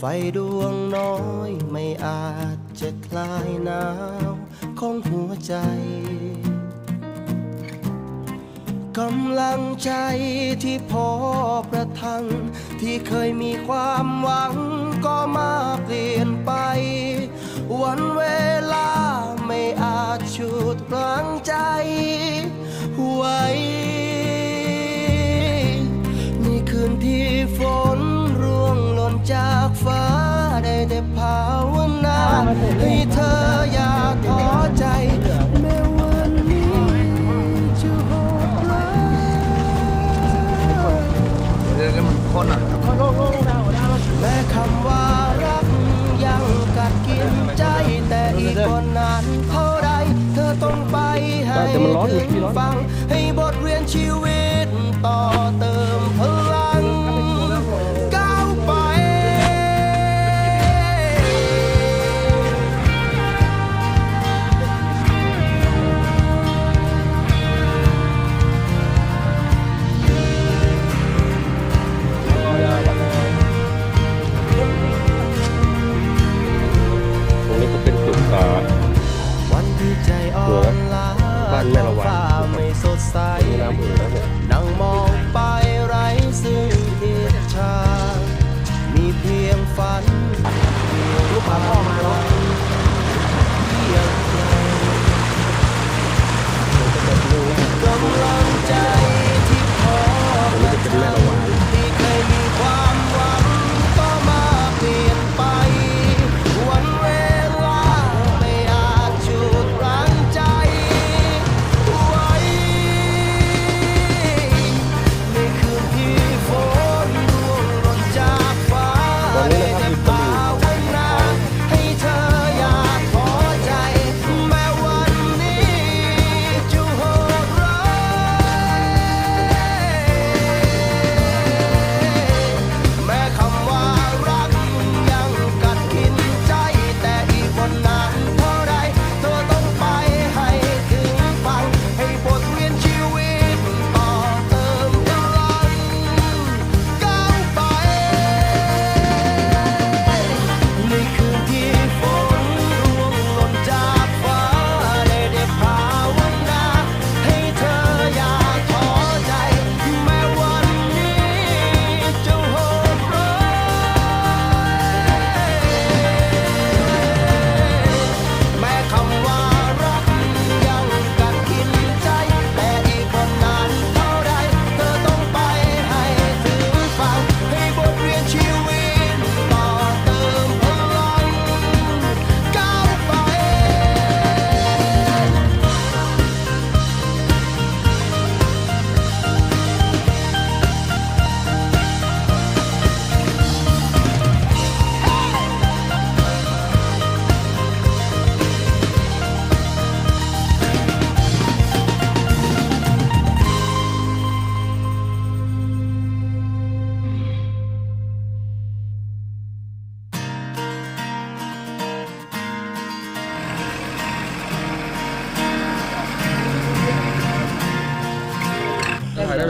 ไฟดวงน้อยไม่อาจจะคลายหนาวของหัวใจ กำลังใจที่พอประทัง ที่เคยมีความหวังก็มาเปลี่ยนไป วันเวลาไม่อาจฉุดรั้งใจไว้ในคืนที่ฝน นจากฟ้าได้แต่ภาวนาให้เธออย่าท้อใจแม้วันนี้จะโหดร้ายเดี๋ยวมันคนอะแม้คำว่ารักยังกัดกินใจแต่อีกคนนานเท่าไรเธอต้องไปให้ถึงฟัง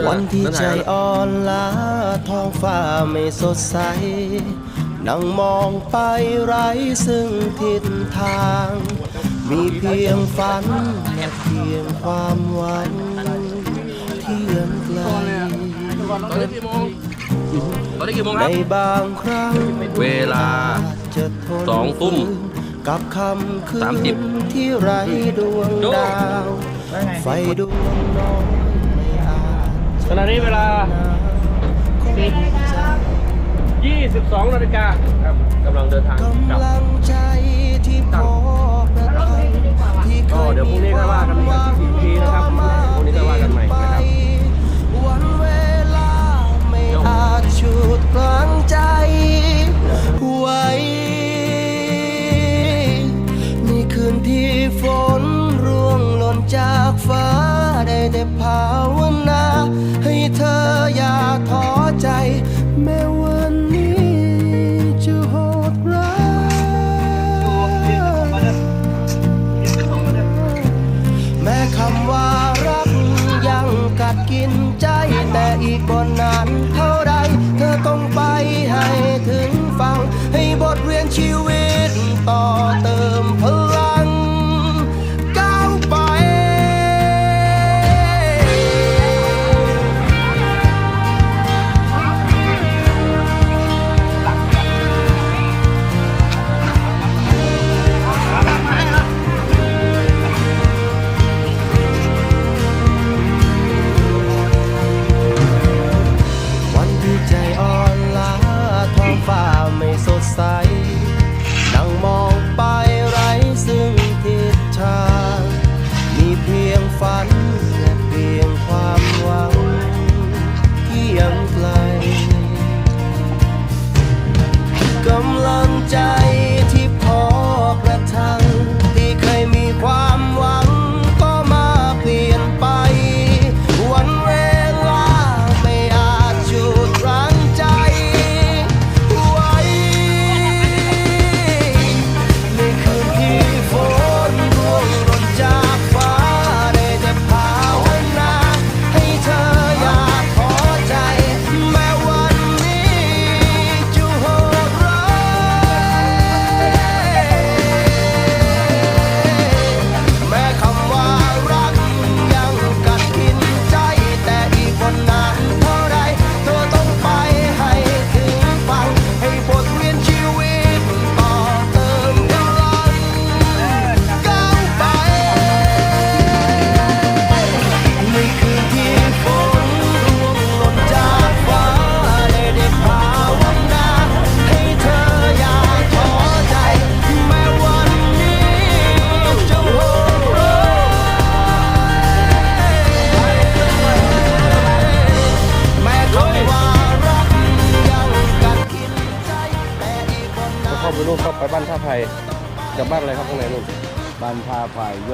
วันที่ใจอ่อนล้าท้องฟ้าไม่สดใส นั่งมองไปไร้ซึ่งทิศทาง มีเพียงฝันและเพียงความหวังที่ยังไกลตอนนี้กี่โมงตอนนี้กี่โมงคในรับบางครั้งเวลาจะทนสองทุ่มกับคำคืสามสิบนที่ไร้ดวงโจ้ดาว ไฟดวงน้อยไม่อาจ ขณะนี้เวลา22นาฬิกาครับกำลังเดินทางกลับกำลังใจที่พอประทังก็เดี๋ยวพรุ่งนี้ก็ว่ากันอีกทีนะครับพรุ่งนี้ก็ว่ากันใหม่นะครับอาจฉุดกลางใจไว้ในคืนที่ฝน ใจ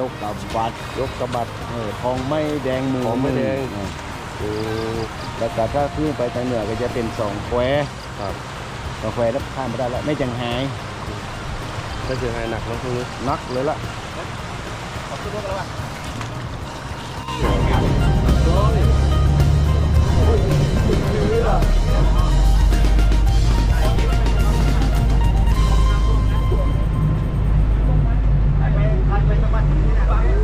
กกับวัดยกกระบัดเออทองไม่แดงมือทองไม่แดง เออโอ้แล้วก็ถ้าขึ้นไปทางเหนือก็จะเป็นสองแควครับสองแควแล้วข้ามไม่ได้แล้วไม่จังหายถ้าเสียหายหนักแล้วพรุ่งนี้นักเลยละหากว่ Yeah.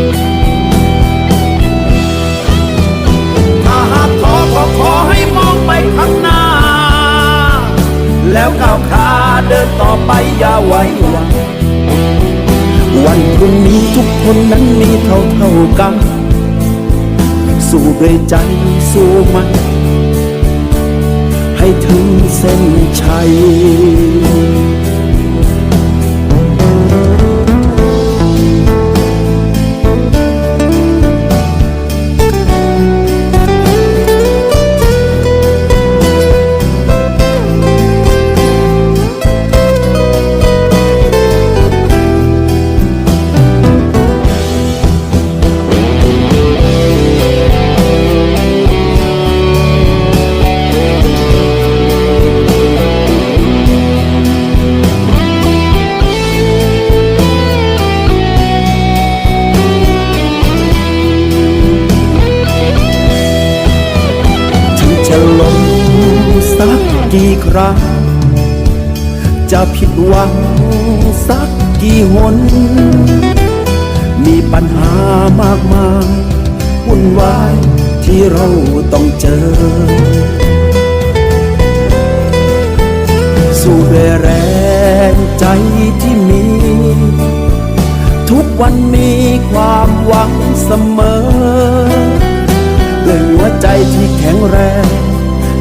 แล้วก้าวขาเดินต่อไปอย่าไว้วังวันพรุ่งนี้ทุกคนนั้นมีเท่าเท่ากัน สู้ด้วยใจสู้มัน ให้ถึงเส้นชัย กี่ครั้ง จะผิดหวังสักกี่หน มีปัญหามากมายวุ่นวายที่เราต้องเจอ สู้ด้วยแรงใจที่มี ทุกวันมีความหวังเสมอด้วยหัวใจที่แข็งแรง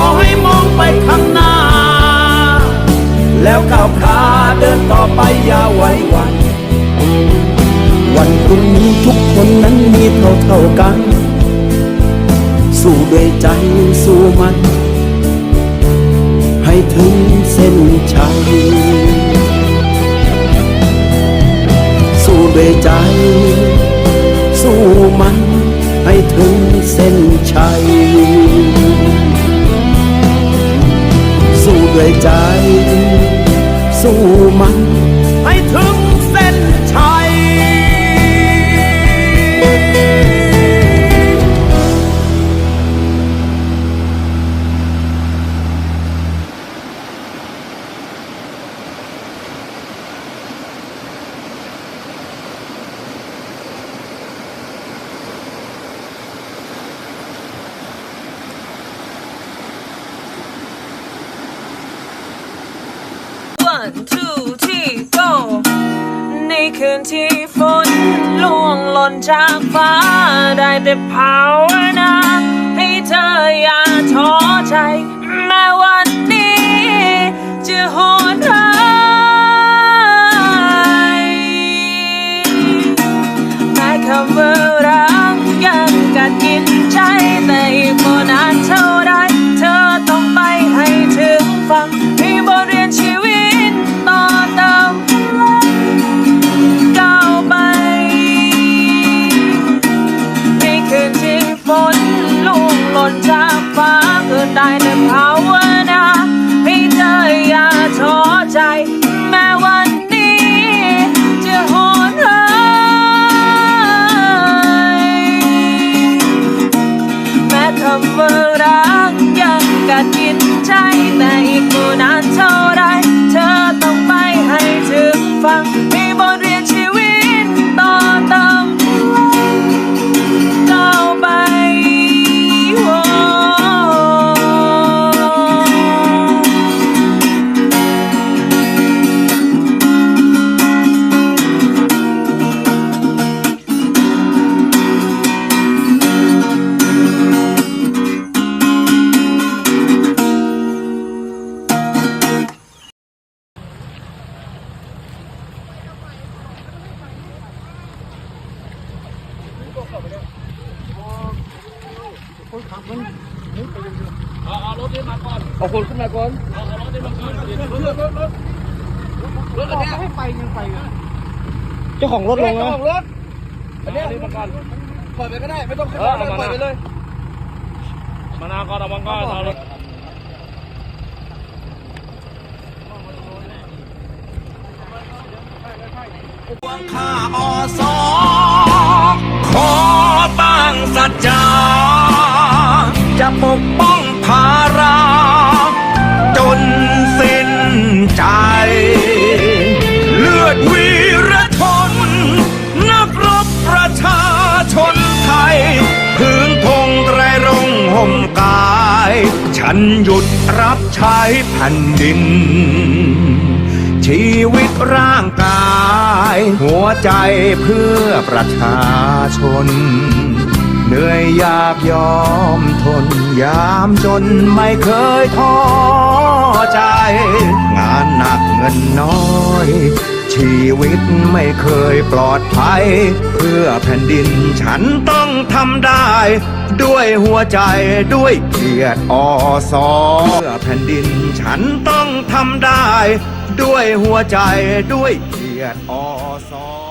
อ ไปข้างหน้า แล้วก้าวขาเดินต่อไปอย่าไว้วัน วันพรุ่งนี้ทุกคนนั้นมีเท่าเท่ากัน สู้ด้วยใจสู้มัน ให้ถึงเส้นชัย สู้ด้วยใจ สู้มันให้ถึงเส้นชัย ด้วยใจ สู้มันให้ถึงเส้นชัย ที่ฝนล่วงหล่นจากฟ้า ได้แต่ภาวนาให้เธออย่าท้อใจ ของรถลงนะรถอันนี้มาก่อนปล่อยไปก็ได้ไม่ต้องขึ้นเออมาเอามาปล่อยไปเลยมานาวก่อนเอามังก่อนเอารถข้าอสอขอตั้งสัจจาจะปก หยุดรับใช้แผ่นดิน ชีวิตร่างกาย หัวใจเพื่อประชาชน เหนื่อยยากยอมทน ยามจนไม่เคยท้อใจ งานหนักเงินน้อย ชีวิตไม่เคยปลอดภัย เพื่อแผ่นดินฉันต้องทำได้ ด้วยหัวใจด้วยเกียรติอสอเพื่อแผ่นดินฉันต้องทำได้ ด้วยหัวใจด้วยเกียรติอสอ